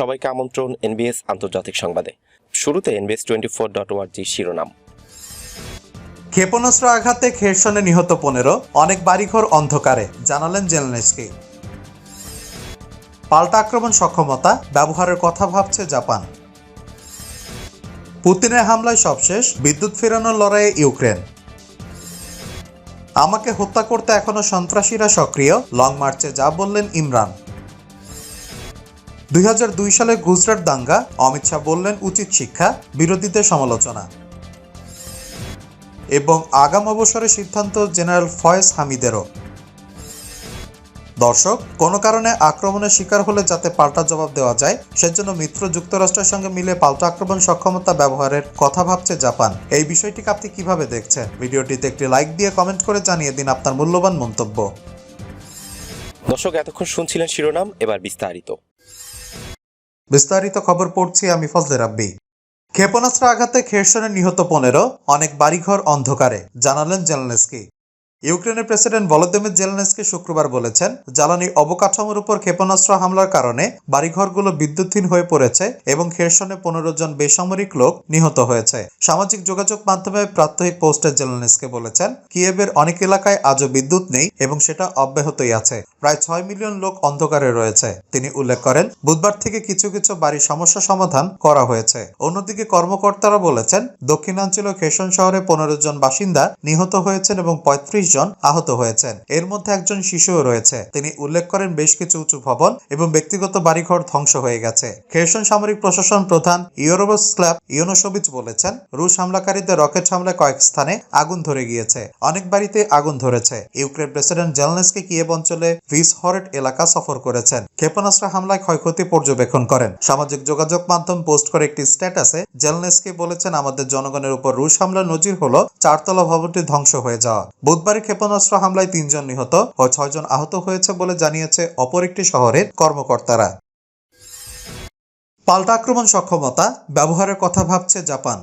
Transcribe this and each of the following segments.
সবাইকে আমন্ত্রণ এনবিএস আন্তর্জাতিক সংবাদে। শুরুতে NBS twenty four dot org শিরোনাম। ক্ষেপণাস্ত্র আঘাতে খেরসনে নিহত পনেরো, অনেক বাড়িঘর অন্ধকারে, জানালেন জেলনেস্কি। পাল্টা আক্রমণ সক্ষমতা, ব্যবহারের কথা ভাবছে জাপান। পুতিনের হামলায় সবশেষ, বিদ্যুৎ ফেরানোর লড়াইয়ে ইউক্রেন। আমাকে হত্যা করতে এখনও সন্ত্রাসীরা সক্রিয়, লং মার্চে যা বললেন ইমরান। দুই হাজার দুই সালে গুজরাট দাঙ্গা, অমিত শাহ বললেন, উচিত শিক্ষা, বিরোধীদের সমালোচনা। এবং আগাম অবসরে সিদ্ধান্ত জেনারেল ফয়েজ হামিদেরও। দর্শক, কোনো কারণে আক্রমণের শিকার হলে যাতে পাল্টা জবাব দেওয়া যায়, সেজন্য মিত্র যুক্তরাষ্ট্রের সঙ্গে মিলে পাল্টা আক্রমণ সক্ষমতা ব্যবহারের কথা ভাবছে জাপান। এই বিষয়টিকে আপনি কীভাবে দেখছেন? ভিডিওটিতে একটি লাইক দিয়ে কমেন্ট করে জানিয়ে দিন আপনার মূল্যবান মন্তব্য। দর্শক, এতক্ষণ শুনছিলেন শিরোনাম, এবার বিস্তারিত। বিস্তারিত খবর পড়ছি আমি ফজলে রাব্বি। ক্ষেপণাস্ত্র আঘাতে খেরসনে নিহত পনেরো, অনেক বাড়িঘর অন্ধকারে, জানালেন জেলনেস্কি ইউক্রেনের প্রেসিডেন্ট ভলোদিমির জেলনেস্কি শুক্রবার বলেছেন, জ্বালানি অবকাঠামোর উপর ক্ষেপণাস্ত্র হামলার কারণে বাড়িঘরগুলো বিদ্যুৎহীন হয়ে পড়েছে এবং খেরসনে পনেরো জন বেসামরিক লোক নিহত হয়েছে। সামাজিক যোগাযোগ মাধ্যমে প্রাত্যহিক পোস্টে জেলনেস্কি বলেছেন কিয়েবের অনেক এলাকায় আজও বিদ্যুৎ নেই এবং সেটা অব্যাহতই আছে। প্রায় ছয় মিলিয়ন লোক অন্ধকারে রয়েছে। তিনি উল্লেখ করেন, বুধবার থেকে কিছু কিছু বাড়ির সমস্যা সমাধান করা হয়েছে। অন্যদিকে কর্মকর্তারা বলেছেন, দক্ষিণাঞ্চলীয় খেসন শহরে পনেরো জন বাসিন্দা নিহত হয়েছেন এবং পঁয়ত্রিশ জন আহত হয়েছেন। এর মধ্যে একজন শিশুও রয়েছে। তিনি উল্লেখ করেন বেশ কিছু উঁচু ভবন এবং ব্যক্তিগত বাড়িঘর ধ্বংস হয়ে গেছে। খেরসন সামরিক প্রশাসন প্রধান ইউরোবস্ল্যাব ইউনোসোভিচ বলেছেন, রুশ হামলাকারীদের রকেট হামলায় কয়েক স্থানে আগুন ধরে গিয়েছে। অনেক বাড়িতে আগুন ধরেছে। ইউক্রেন প্রেসিডেন্ট জেলনেসকি কিয়েভ অঞ্চলে ভিসহরেট এলাকা সফর করেছেন। ক্ষেপণাস্ত্র হামলায় ক্ষয়ক্ষতি পর্যবেক্ষণ করেন। সামাজিক যোগাযোগ মাধ্যম পোস্ট করে একটি স্ট্যাটাসে জেলনেসকি বলেছেন, আমাদের জনগণের উপর রুশ হামলার নজির হলো চারতলা ভবনটি ধ্বংস হয়ে যাওয়া। বুধবারে ক্ষেপণাস্ত্র হামলায় তিনজন নিহত ও ছয়জন আহত হয়েছে বলে জানিয়েছে অপর একটি শহরের কর্মকর্তারা। পাল্টা আক্রমণ সক্ষমতা ব্যবহারের কথা ভাবছে জাপান।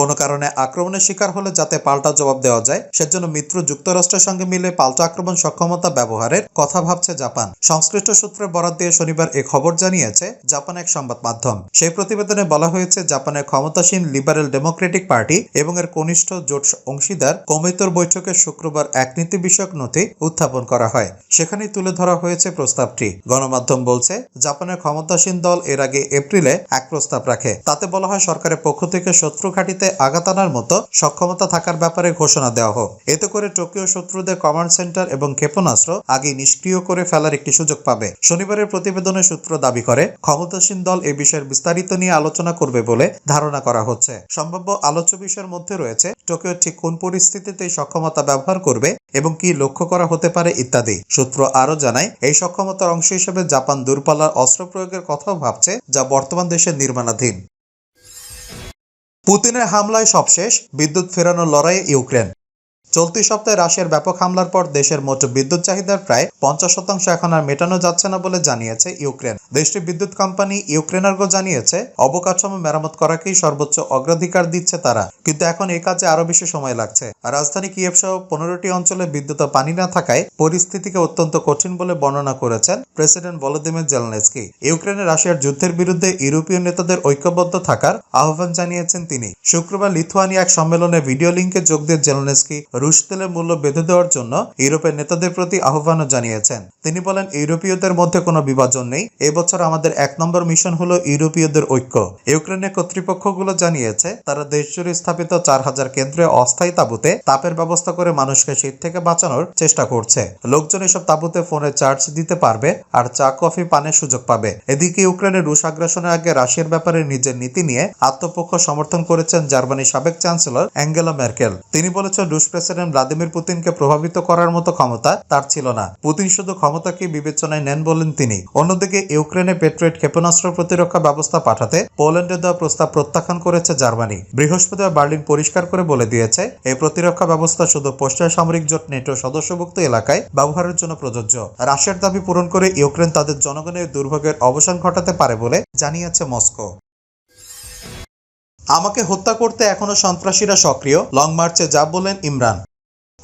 কোনো কারণে আক্রমণের শিকার হলে যাতে পাল্টা জবাব দেওয়া যায়, সেজন্য মিত্র যুক্তরাষ্ট্রের সঙ্গে মিলে পাল্টা আক্রমণ সক্ষমতা ব্যবহারের কথা ভাবছে জাপান। সংশ্লিষ্ট সূত্রে বরাদ দিয়ে শনিবার এ খবর জানিয়েছে জাপান এক সংবাদ মাধ্যম। সেই প্রতিবেদনে বলা হয়েছে, জাপানের ক্ষমতাসীন লিবারেল ডেমোক্রেটিক পার্টি এবং এর কনিষ্ঠ জোট অংশীদার কমিতর বৈঠকে শুক্রবার এক নীতি বিষয়ক নথি উত্থাপন করা হয়। সেখানেই তুলে ধরা হয়েছে প্রস্তাবটি। গণমাধ্যম বলছে, জাপানের ক্ষমতাসীন দল এর আগে এপ্রিলে এক প্রস্তাব রাখে। তাতে বলা হয়, সরকারের পক্ষ থেকে শত্রু ঘাঁটিতে আঘাত আনার মতো সক্ষমতা থাকার ব্যাপারে ঘোষণা দেওয়া হোক। এতে করে টোকিও শত্রুদের কমান্ড সেন্টার এবং ক্ষেপণাস্ত্র আগে নিষ্ক্রিয় করে ফেলার একটি সুযোগ পাবে। শনিবারের প্রতিবেদনের সূত্র দাবি করে, ক্ষমতাসীন দল এ বিষয়ের বিস্তারিত নিয়ে আলোচনা করবে বলে ধারণা করা হচ্ছে। সম্ভাব্য আলোচ্য বিষয়ের মধ্যে রয়েছে টোকিও ঠিক কোন পরিস্থিতিতে এই সক্ষমতা ব্যবহার করবে এবং কি লক্ষ্য করা হতে পারে ইত্যাদি। সূত্র আরও জানায়, এই সক্ষমতার অংশ হিসেবে জাপান দূরপাল্লার অস্ত্র প্রয়োগের কথাও ভাবছে, যা বর্তমান দেশের নির্মাণাধীন। পুতিনের হামলায় সবশেষ বিদ্যুৎ ফেরানোর লড়াইয়ে ইউক্রেন। চলতি সপ্তাহে রাশিয়ার ব্যাপক হামলার পর দেশের মোট বিদ্যুৎ চাহিদার প্রায় পঞ্চাশ শতাংশ এখন আর মেটানো যাচ্ছে না বলে জানিয়েছে ইউক্রেন। দেশটির বিদ্যুৎ কোম্পানি ইউক্রেনার্গো জানিয়েছে, অবকাঠামো মেরামত করাকেই সর্বোচ্চ অগ্রাধিকার দিচ্ছে তারা। কিন্তু এখন এই কাজে আরও বেশি সময় লাগছে। রাজধানী কিয়েভ সহ পনেরোটি অঞ্চলে বিদ্যুৎ ও পানি না থাকায় পরিস্থিতিকে অত্যন্ত কঠিন বলে বর্ণনা করেছেন প্রেসিডেন্ট ভলোদিমির জেলনেস্কি। ইউক্রেনে রাশিয়ার যুদ্ধের বিরুদ্ধে ইউরোপীয় নেতাদের ঐক্যবদ্ধ থাকার আহ্বান জানিয়েছেন তিনি। শুক্রবার লিথুয়ানিয়া এক সম্মেলনে ভিডিও লিঙ্কে যোগ দিয়ে জেলনেস্কি রুশ তেলের মূল্য বেঁধে দেওয়ার জন্য ইউরোপের নেতাদের প্রতি আহ্বানও জানিয়েছেন। তিনি বলেন, ইউরোপীয়দের মধ্যে কোনো বিভাজন নেই। এবছর আমাদের এক নম্বর মিশন হলো ইউরোপীয়দের ঐক্য। ইউক্রেনের কর্তৃপক্ষগুলো জানিয়েছে, তারা দেশজুড়ে স্থাপিত চার হাজার কেন্দ্রে অস্থায়ী তাঁবুতে তাপের ব্যবস্থা করে মানুষকে শীত থেকে বাঁচানোর চেষ্টা করছে। লোকজন এসব তাঁবুতে ফোনে চার্জ দিতে পারবে আর চা, কফি, পানের সুযোগ পাবে। এদিকে ইউক্রেনের রুশ আগ্রাসনের আগে রাশিয়ার ব্যাপারে নিজের নীতি নিয়ে আত্মপক্ষ সমর্থন করেছেন জার্মানির সাবেক চ্যান্সেলর অ্যাঙ্গেলা মেরকেল তিনি বলেছেন, রুশ প্রেসিডেন্ট ভ্লাদিমির পুতিনকে প্রভাবিত করার মতো ক্ষমতা তার ছিল না। পুতিন শুধু ক্ষমতাকে বিবেচনায় নেন বলেন তিনি। অন্যদিকে ইউক্রেনে পেট্রোয়েট ক্ষেপণাস্ত্র প্রতিরক্ষা ব্যবস্থা পাঠাতে পোল্যান্ডে দেওয়া প্রস্তাব প্রত্যাখ্যান করেছে জার্মানি। বৃহস্পতিবার বার্লিন পরিষ্কার করে বলে দিয়েছে এই প্রতিরক্ষা ব্যবস্থা শুধু পশ্চিমা সামরিক জোট, নেটো সদস্যভুক্ত এলাকায় ব্যবহারের জন্য প্রযোজ্য। রাশিয়ার দাবি পূরণ করে ইউক্রেন তাদের জনগণের দুর্ভোগের অবসান ঘটাতে পারে বলে জানিয়েছে মস্কো। আমাকে হত্যা করতে এখনও সন্ত্রাসীরা সক্রিয়। লং মার্চে যা বললেন ইমরান।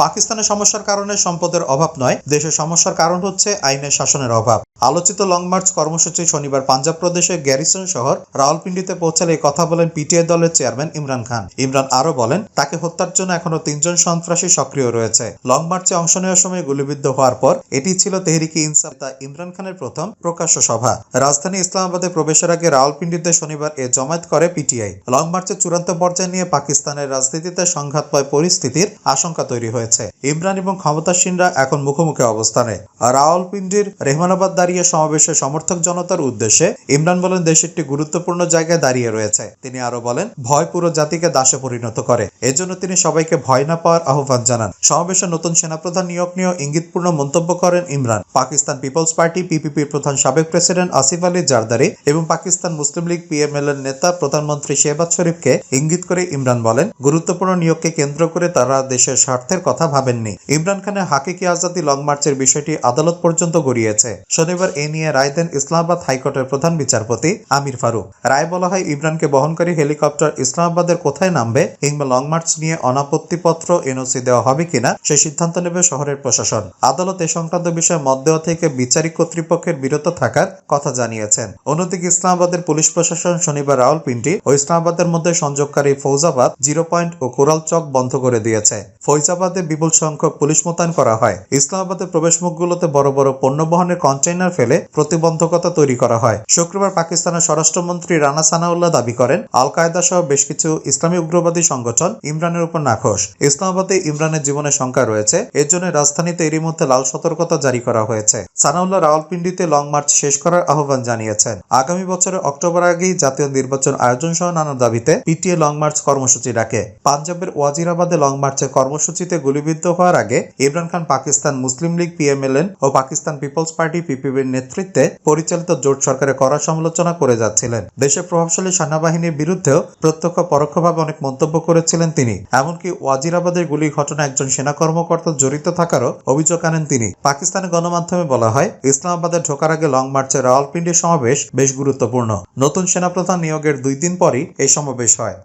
পাকিস্তানের সমস্যার কারণে সম্পদের অভাব নয় দেশের সমস্যার কারণ হচ্ছে আইনের শাসনের অভাব। আলোচিত লং মার্চ কর্মসূচি শনিবার পাঞ্জাব প্রদেশের গ্যারিসন শহর, রাওয়ালপিন্ডিতে পৌঁছালে এই কথা বলেন পিটিআই দলের চেয়ারম্যান ইমরান খান। ইমরান আরও বলেন, তাকে হত্যার জন্য এখনও তিনজন সন্ত্রাসী সক্রিয় রয়েছে। লং মার্চে অংশ নেওয়ার সময় গুলিবিদ্ধ হওয়ার পর এটি ছিল তেহরিকি ইনসাফ তা ইমরান খানের প্রথম প্রকাশ্য সভা। রাজধানী ইসলামাবাদে প্রবেশের আগে রাওয়ালপিন্ডিতে শনিবার এ জমায়েত করে পিটিআই। লং মার্চের চূড়ান্ত পর্যায়ে নিয়ে পাকিস্তানের রাজনীতিতে সংঘাতময় পরিস্থিতির আশঙ্কা তৈরি হয়েছে। ইমরান এবং ক্ষমতাসীনরা এখন মুখোমুখি অবস্থানে। রাওয়ালপিন্ডির রেহমানাবাদ দাঁড়িয়ে সমাবেশে সমর্থক জনতার উদ্দেশ্যে ইমরান বলেন দেশ একটি গুরুত্বপূর্ণ জায়গায় দাঁড়িয়ে রয়েছে। তিনি আরও বলেন, ভয় পুরো জাতিকে দাসে পরিণত করে। এজন্য তিনি সবাইকে ভয় না পাওয়ার আহ্বান জানান। সমাবেশে নতুন সেনাপ্রধান নিয়োগ নিয়েও ইঙ্গিতপূর্ণ মন্তব্য করেন ইমরান। পাকিস্তান পিপলস পার্টি, পিপিপির প্রধান সাবেক প্রেসিডেন্ট আসিফ আলী জারদারি এবং পাকিস্তান মুসলিম লীগ পিএমএল এর নেতা প্রধানমন্ত্রী শেহবাজ শরীফকে ইঙ্গিত করে ইমরান বলেন, গুরুত্বপূর্ণ নিয়োগকে কেন্দ্র করে তারা দেশের স্বার্থের কথা ভাবেননি। ইমরান খানের হাকিকি আজাদি লং মার্চের বিষয়টি আদালত পর্যন্ত গড়িয়েছে। শনিবার এ নিয়ে রায় দেন ইসলামাবাদ হাইকোর্টের প্রধান বিচারপতি আমির ফারুক। রায় বলা হয়, ইমরানকে বহনকারী হেলিকপ্টার ইসলামাবাদের কোথায় নামবে, কিংবা লং মার্চ নিয়ে অনাপত্তিপত্র এনওসি দেওয়া হবে কিনা, সে সিদ্ধান্ত নেবে শহরের প্রশাসন। আদালত এ সংক্রান্ত বিষয়ে মত দেওয়া থেকে বিচারিক কর্তৃপক্ষের বিরত থাকার কথা জানিয়েছেন। অন্যদিকে ইসলামাবাদের পুলিশ প্রশাসন শনিবার রাওয়ালপিন্ডি ও ইসলামাবাদের মধ্যে সংযোগকারী ফৌজাবাদ জিরো পয়েন্ট ও কোরাল চক বন্ধ করে দিয়েছে। ফৈজাবাদে বিপুল সংখ্যক পুলিশ মোতায়েন করা হয়। ইসলামাবাদের প্রবেশমুখগুলোতে বড় বড় পণ্য বহনের কন্টেইনার ফেলে প্রতিবন্ধকতা তৈরি করা হয়। শুক্রবার পাকিস্তানের স্বরাষ্ট্রমন্ত্রী রানা সানাউল্লাহ দাবি করেন আল কায়দা সহ বেশ কিছু ইসলামী উগ্রবাদী সংগঠন ইমরানের উপর নাখোশ। ইসলামাবাদে ইমরানের জীবনে শঙ্কা রয়েছে, এর জন্য রাজধানীতে এরই মধ্যে লাল সতর্কতা জারি করা হয়েছে। সানাউল্লাহ রাওয়ালপিন্ডিতে লং মার্চ শেষ করার আহ্বান জানিয়েছেন। আগামী বছরের অক্টোবর আগেই জাতীয় নির্বাচন আয়োজন সহ নানা দাবিতে পিটিএ লং মার্চ কর্মসূচি ডাকে। পাঞ্জাবের ওয়াজিরাবাদে লং মার্চের কর্মসূচিতে গুলিবিদ্ধ হওয়ার আগে Imran Khan Pakistan Muslim League, PMLN ও পাকিস্তান পিপলস পার্টি, পিপিবির নেতৃত্বে পরিচালিত জোট সরকারের কড়া সমালোচনা করে যাচ্ছিলেন। দেশের প্রভাবশালী সেনাবাহিনীর বিরুদ্ধেও প্রত্যক্ষ, পরোক্ষভাবে অনেক মন্তব্য করেছিলেন তিনি। এমনকি ওয়াজিরাবাদের গুলি ঘটনা একজন সেনা কর্মকর্তা জড়িত থাকারও অভিযোগ আনেন তিনি। পাকিস্তানের গণমাধ্যমে বলা হয়, ইসলামাবাদে ঢোকার আগে লং মার্চের রাওয়ালপিন্ডি সমাবেশ বেশ গুরুত্বপূর্ণ। নতুন সেনাপ্রধান নিয়োগের দুই দিন পরই এই সমাবেশ হয়।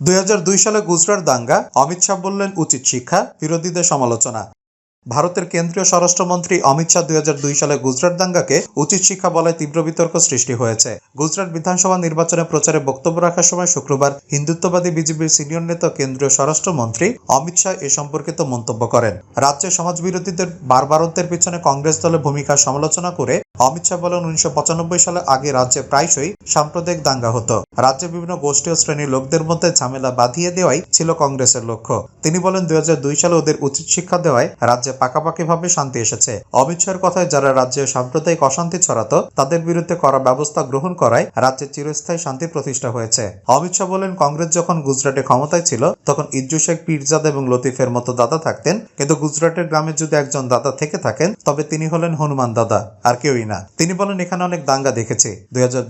দুই সালে গুজরাট দাঙ্গা, অমিত শাহ বললেন উচিত শিক্ষা, বিরোধীদের সমালোচনা। ভারতের কেন্দ্রীয় স্বরাষ্ট্রমন্ত্রী অমিত শাহ দুই সালে গুজরাট দাঙ্গাকে উচিত শিক্ষা বলায় তীব্র বিতর্ক সৃষ্টি হয়েছে। গুজরাট বিধানসভা নির্বাচনে প্রচারে বক্তব্য রাখার সময় শুক্রবার হিন্দুত্ববাদী বিজেপির সিনিয়র নেতা কেন্দ্রীয় স্বরাষ্ট্রমন্ত্রী অমিত শাহ এ সম্পর্কিত মন্তব্য করেন। রাজ্যে সমাজবিরোধীদের বারবারত্বের পিছনে কংগ্রেস দলের ভূমিকার সমালোচনা করে অমিত শাহ বলেন, উনিশশো পঁচানব্বই সালে আগে রাজ্যে প্রায়শই সাম্প্রদায়িক দাঙ্গা হতো। রাজ্যে বিভিন্ন গোষ্ঠী ও শ্রেণির লোকদের মধ্যে ঝামেলা বাঁধিয়ে দেওয়াই ছিল কংগ্রেসের লক্ষ্য। তিনি বলেন, দুই হাজার দুই সালে ওদের উচিত শিক্ষা দেওয়ায় রাজ্যে পাকাপাকিভাবে শান্তি এসেছে। অমিত শাহের কথায়, যারা রাজ্যে সাম্প্রদায়িক অশান্তি ছড়াতো, তাদের বিরুদ্ধে করা ব্যবস্থা গ্রহণ করায় রাজ্যে চিরস্থায়ী শান্তি প্রতিষ্ঠা হয়েছে। অমিত শাহ বলেন, কংগ্রেস যখন গুজরাটে ক্ষমতায় ছিল, তখন ইজ্জু শেখ পীরজাদা এবং লতিফের মতো দাদা থাকতেন। কিন্তু গুজরাটের গ্রামে যদি একজন দাদা থেকে থাকেন, তবে তিনি হলেন হনুমান দাদা, আর কেউই না। তিনি বলেন, এখানে অনেক দাঙ্গা দেখেছি।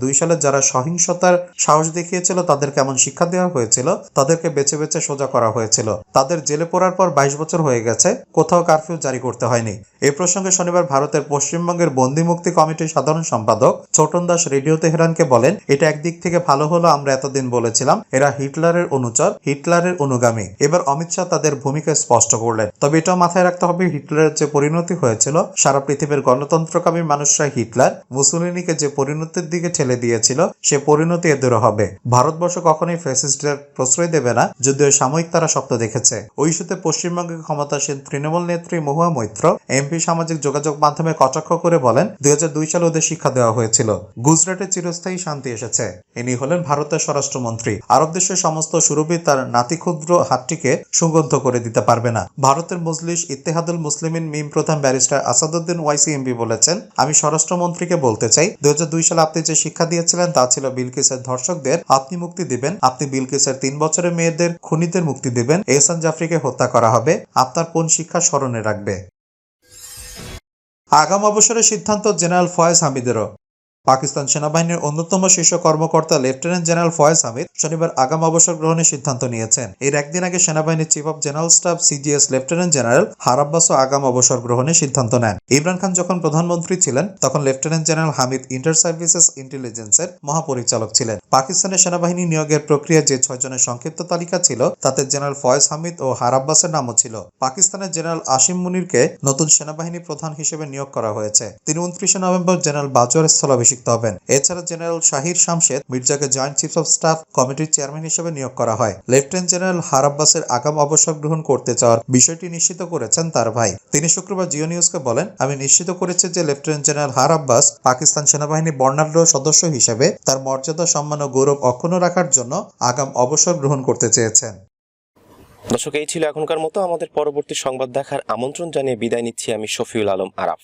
দুই সালে যারা সহিংসতার সাহস দেখিয়েছিল, তাদের কেমন শিক্ষা দেওয়া হয়েছিল? তাদেরকে বেছে বেছে সোজা করা হয়েছিল। তাদের জেলে পড়ার পর বাইশ বছর হয়ে গেছে। কোথাও কারফিউ জারি করতে হয়নি। এ প্রসঙ্গে শনিবার ভারতের পশ্চিমবঙ্গের বন্দি মুক্তি কমিটির সাধারণ সম্পাদক ছোটন দাস রেডিও তেহরানকে বলেন, এটা একদিক থেকে ভালো হলো, আমরা এতদিন বলেছিলাম, এরা হিটলারের অনুচর, হিটলারের অনুগামী। এবার অমিত শাহ তাদের ভূমিকা স্পষ্ট করলেন। তবে এটাও মাথায় রাখতে হবে, হিটলারের যে পরিণতি হয়েছিল, সারা পৃথিবীর গণতন্ত্রকামী মানুষরা হিটলার মুসুলিনিকে যে পরিণতির দিকে ঠেলে দিয়েছিল, সে পরিণতি এদেরও হবে। ভারতবর্ষ কখনোই ফ্যাসিস্টদের প্রশ্রয় দেবে না, যদিও সাময়িক তারা স্বপ্ন দেখেছে। ওই ইস্যুতে পশ্চিমবঙ্গে ক্ষমতাসীন তৃণমূল নেত্রী মহুয়া মৈত্র, এমপি সামাজিক যোগাযোগ মাধ্যমে কটাক্ষ করে বলেন, দুই সালে ওদের শিক্ষা দেওয়া হয়েছিল। গুজরাটে চিরস্থায়ী শান্তি এসেছে। ইনি হলেন ভারতের স্বরাষ্ট্রমন্ত্রী। আরব দেশের সমস্ত সুরভি তার নাতিক্ষুদ্র হাতটিকে সুগন্ধ করে দিতে পারবে না। ভারতের মজলিস ইত্তেহাদুল মুসলিমিন মিম প্রধান ব্যারিস্টার আসাদুদ্দিন ওয়াইসি এমপি বলেছেন, আমি স্বরাষ্ট্রমন্ত্রীকে বলতে চাই দু হাজার দুই সালে আপনি যে শিক্ষা দিয়েছিলেন তা ছিল বিলকিসের ধর্ষকদের আপনি মুক্তি দিবেন, আপনি বিলকিসের তিন বছরের মেয়েদের খুনিদের মুক্তি দিবেন, এহসান জাফরিকে হত্যা করা হবে, আপনার কোন শিক্ষা স্মরণে রাখবে? আগাম অবসরের সিদ্ধান্ত জেনারেল ফয়েজ হামিদেরও। পাকিস্তান সেনাবাহিনীর অন্যতম শীর্ষ কর্মকর্তা লেফটেন্যান্ট জেনারেল ফয়েজ হামিদ শনিবার আগাম অবসর গ্রহণের সিদ্ধান্ত নিয়েছেন। এর একদিন আগে সেনাবাহিনীর chief of general staff CGS lieutenant general হারাব্বাসও আগাম অবসর গ্রহণের সিদ্ধান্ত নেন। ইমরান খান যখন প্রধানমন্ত্রী ছিলেন, তখন lieutenant general Hamid inter services ইন্টেলিজেন্সের মহাপরিচালক ছিলেন। পাকিস্তানের সেনাবাহিনী নিয়োগের প্রক্রিয়া যে ছয়জনের সংক্ষিপ্ত তালিকা ছিল, তাতে জেনারেল ফয়েজ হামিদ ও হারাব্বাসের নামও ছিল। পাকিস্তানের জেনারেল আসিম মুনিরকে নতুন সেনাবাহিনী প্রধান হিসেবে নিয়োগ করা হয়েছে। তিনি উনত্রিশে নভেম্বর জেনারেল বাজওয়ার স্থলাভিষিক্ত হবেন। এছাড়া জেনারেল শাহির শামশেদ মির্জাকে জয়েন্ট চিফ অফ স্টাফ কমিটির চেয়ারম্যান হিসেবে নিয়োগ করা হয়। লেফটেন্যান্ট জেনারেল হারাব্বাসের আগাম অবসর গ্রহণ করতে চাওয়ার বিষয়টি নিশ্চিত করেছেন তার ভাই। তিনি শুক্রবার জিও নিউজকে বলেন, আমি নিশ্চিত করেছি যে লেফটেন্যান্ট জেনারেল হার আব্বাস পাকিস্তান সেনাবাহিনী বর্ণাঢ্য সদস্য হিসেবে তার মর্যাদা, সম্মান ও গৌরব অক্ষুণ্ণ রাখার জন্য আগাম অবসর গ্রহণ করতে চেয়েছেন। দর্শক, এই ছিল এখনকার মতো। আমাদের পরবর্তী সংবাদ দেখার আমন্ত্রণ জানিয়ে বিদায় নিচ্ছি আমি শফিউল আলম আরাফ।